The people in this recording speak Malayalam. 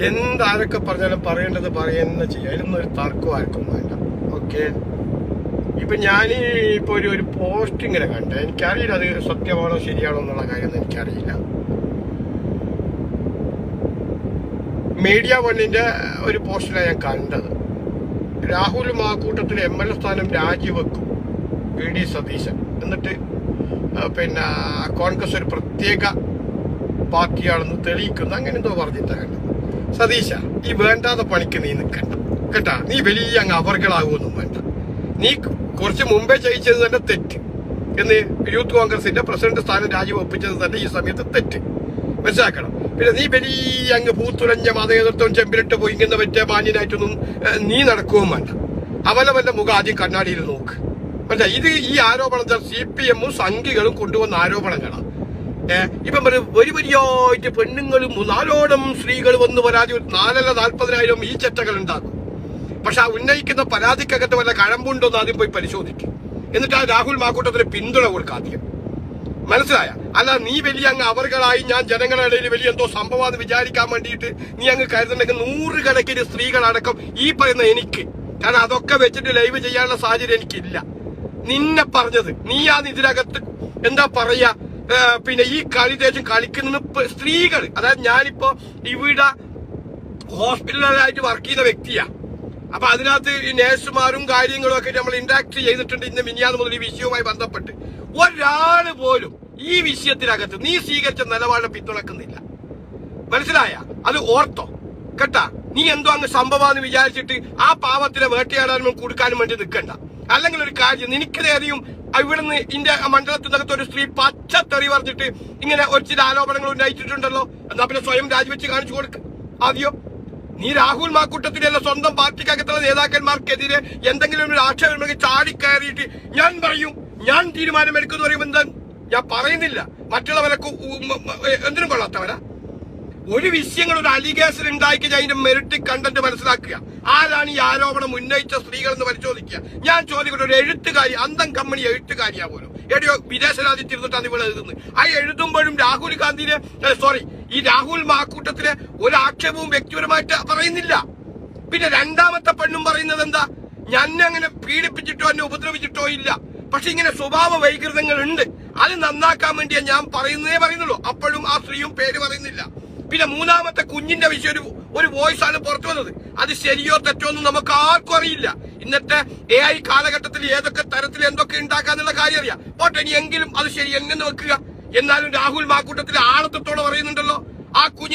എന്താരൊക്കെ പറഞ്ഞാലും പറയേണ്ടത് പറയുന്ന ചെയ്യുക അതിലൊന്നും ഒരു തർക്കം ആർക്കും വേണ്ട. ഓക്കെ? ഇപ്പൊ ഞാൻ ഇപ്പൊ ഒരു ഒരു പോസ്റ്റ് ഇങ്ങനെ കണ്ടേ. എനിക്കറിയില്ല അത് സത്യമാണോ ശരിയാണോ എന്നുള്ള കാര്യമൊന്നും എനിക്കറിയില്ല. മീഡിയ വണ്ണിന്റെ ഒരു പോസ്റ്റിലാണ് ഞാൻ കണ്ടത്. Rahul Mamkootathil M L A സ്ഥാനം രാജിവെക്കും. V D Satheesan. എന്നിട്ട് പിന്നെ കോൺഗ്രസ് ഒരു പ്രത്യേക പാർട്ടിയാണെന്ന് തെളിയിക്കുന്നു. അങ്ങനെ എന്തോ സതീശ ഈ വേണ്ടാത്ത പണിക്ക് നീ നിൽക്കണ്ട. കേട്ടാ നീ വലിയ അങ്ങ് അവർകളാകുമൊന്നും വേണ്ട. നീ കുറച്ച് മുമ്പേ ചെയ്യിച്ചത് തന്നെ തെറ്റ്. എന്ന് യൂത്ത് കോൺഗ്രസിന്റെ പ്രസിഡന്റ് സ്ഥാനം രാജിവെപ്പിച്ചത് തന്നെ ഈ സമയത്ത് തെറ്റ്. മനസ്സിലാക്കണം? പിന്നെ നീ വലിയ അങ്ങ് പൂത്തുലഞ്ഞ മതേതൃത്വം ചെമ്പിലിട്ട് പൊയ്ക്കുന്ന പറ്റിയ മാന്യനായിട്ടൊന്നും നീ നടക്കുകയും വേണ്ട. അവലവന്റെ മുഖം ആദ്യം കണ്ണാടിയിൽ നോക്ക്. മനസ്സിലായി? ഇത് ഈ ആരോപണം സി പി എമ്മും സംഘികളും കൊണ്ടുവന്ന ആരോപണങ്ങളാണ് ഇപ്പം വരി വരിയായിട്ട് പെണ്ണുങ്ങളും നാലോടം സ്ത്രീകൾ വന്ന് പരാതി നാലല്ല നാൽപ്പതിനായിരം ഈ ചെറ്റകൾ ഉണ്ടാക്കും. പക്ഷെ ആ ഉന്നയിക്കുന്ന പരാതിക്കകത്ത് വല്ല കഴമ്പുണ്ടോ എന്ന് ആദ്യം പോയി പരിശോധിക്കും. എന്നിട്ട് ആ രാഹുൽ മാക്കൂട്ടത്തിന് പിന്തുണ കൊടുക്കുക ആദ്യം. മനസ്സിലായ? അല്ല നീ വലിയ അങ്ങ് അവർകളായി ഞാൻ ജനങ്ങളുടെ ഇടയിൽ വലിയ എന്തോ സംഭവമാണെന്ന് വിചാരിക്കാൻ വേണ്ടിയിട്ട് നീ അങ്ങ് കരുതുന്നുണ്ടെങ്കിൽ നൂറുകണക്കിന് സ്ത്രീകളടക്കം ഈ പറയുന്ന എനിക്ക്. കാരണം അതൊക്കെ വെച്ചിട്ട് ലൈവ് ചെയ്യാനുള്ള സാഹചര്യം എനിക്കില്ല. നിന്നെ പറഞ്ഞത് നീ ആ ഇതിനകത്ത് എന്താ പറയാ? പിന്നെ ഈ കളി ദേശം കളിക്കുന്ന സ്ത്രീകൾ അതായത് ഞാനിപ്പോ ഇവിടെ ഹോസ്പിറ്റലിലായിട്ട് വർക്ക് ചെയ്യുന്ന വ്യക്തിയാ. അപ്പൊ അതിനകത്ത് ഈ നേഴ്സുമാരും കാര്യങ്ങളും ഒക്കെ നമ്മൾ ഇന്ററാക്ട് ചെയ്തിട്ടുണ്ട് ഇന്ന് മിനിയാന്ന് മുതൽ ഈ വിഷയവുമായി ബന്ധപ്പെട്ട്. ഒരാൾ പോലും ഈ വിഷയത്തിനകത്ത് നീ സ്വീകരിച്ച നിലപാട് പിന്തുണക്കുന്നില്ല. മനസ്സിലായ? അത് ഓർത്തോ. കേട്ടാ? നീ എന്തോ അങ്ങ് സംഭവമാന്ന് വിചാരിച്ചിട്ട് ആ പാവത്തിനെ വേട്ടയാടാനും കൊടുക്കാനും വേണ്ടി നിൽക്കണ്ട അല്ലെങ്കിൽ ഒരു കാര്യം നിനക്ക് അറിയും ഇവിടുന്ന് ഇന്ത്യ മണ്ഡലത്തിൽ മണ്ഡലത്തിനകത്ത് ഒരു സ്ത്രീ പച്ച തെറി പറഞ്ഞിട്ട് ഇങ്ങനെ ഒരു ചില ആരോപണങ്ങൾ ഉന്നയിച്ചിട്ടുണ്ടല്ലോ. എന്നാ പിന്നെ സ്വയം രാജിവെച്ച് കാണിച്ചു കൊടുക്ക. ആദ്യം നീ രാഹുൽ മാക്കൂട്ടത്തിലല്ല സ്വന്തം പാർട്ടിക്കകത്തുള്ള നേതാക്കന്മാർക്കെതിരെ എന്തെങ്കിലും ഒരു ആക്ഷേപം ഉണ്ടെങ്കിൽ ചാടിക്കയറിയിട്ട് ഞാൻ പറയും. ഞാൻ തീരുമാനമെടുക്കുന്നു പറയുമ്പോൾ എന്താ ഞാൻ പറയുന്നില്ല. മറ്റുള്ളവരൊക്കെ എന്തിനും കൊള്ളാത്തവരാ. ഒരു വിഷയങ്ങൾ ഒരു അലിഗേഷൻ ഉണ്ടാക്കി അതിന്റെ മെറിറ്റ് കണ്ടന്റ് മനസ്സിലാക്കുക. ആരാണ് ഈ ആരോപണം ഉന്നയിച്ച സ്ത്രീകൾ എന്ന് പരിശോധിക്കുക. ഞാൻ ചോദിക്കട്ടെ ഒരു എഴുത്തുകാരി അന്തം കമ്പനി എഴുത്തുകാരിയാ പോലും. എവിടെയോ വിദേശ രാജ്യത്ത് ഇരുന്നിട്ടാണ് ഇവിടെ എഴുതുന്നത്. ആ എഴുതുമ്പോഴും രാഹുൽ ഗാന്ധിനെ സോറി ഈ രാഹുൽ മാക്കൂട്ടത്തിലെ ഒരു ആക്ഷേപവും വ്യക്തിപരമായിട്ട് പറയുന്നില്ല. പിന്നെ രണ്ടാമത്തെ പെണ്ണും പറയുന്നത് എന്താ? ഞാൻ അങ്ങനെ പീഡിപ്പിച്ചിട്ടോ എന്നെ ഉപദ്രവിച്ചിട്ടോ ഇല്ല. പക്ഷെ ഇങ്ങനെ സ്വഭാവ വൈകൃതങ്ങൾ ഉണ്ട്. അത് നന്നാക്കാൻ വേണ്ടിയാ ഞാൻ പറയുന്നതേ പറയുന്നുള്ളൂ. അപ്പോഴും ആ സ്ത്രീയും പേര് പറയുന്നില്ല. പിന്നെ മൂന്നാമത്തെ കുഞ്ഞിന്റെ വിഷയം ഒരു ഒരു വോയിസ് ആണ് പുറത്തു വന്നത്. അത് ശരിയോ തെറ്റോ ഒന്നും നമുക്ക് ആർക്കും അറിയില്ല. ഇന്നത്തെ എ ഐ കാലഘട്ടത്തിൽ ഏതൊക്കെ തരത്തിൽ എന്തൊക്കെ ഉണ്ടാക്കാന്നുള്ള കാര്യം അറിയാം. പോട്ടെ ഇനി എങ്കിലും അത് ശരി എങ്ങനെ വെക്കുക? എന്നാലും രാഹുൽ മാക്കൂട്ടത്തിൽ ആണത്തത്തോടെ പറയുന്നുണ്ടല്ലോ. ആ കുഞ്ഞ്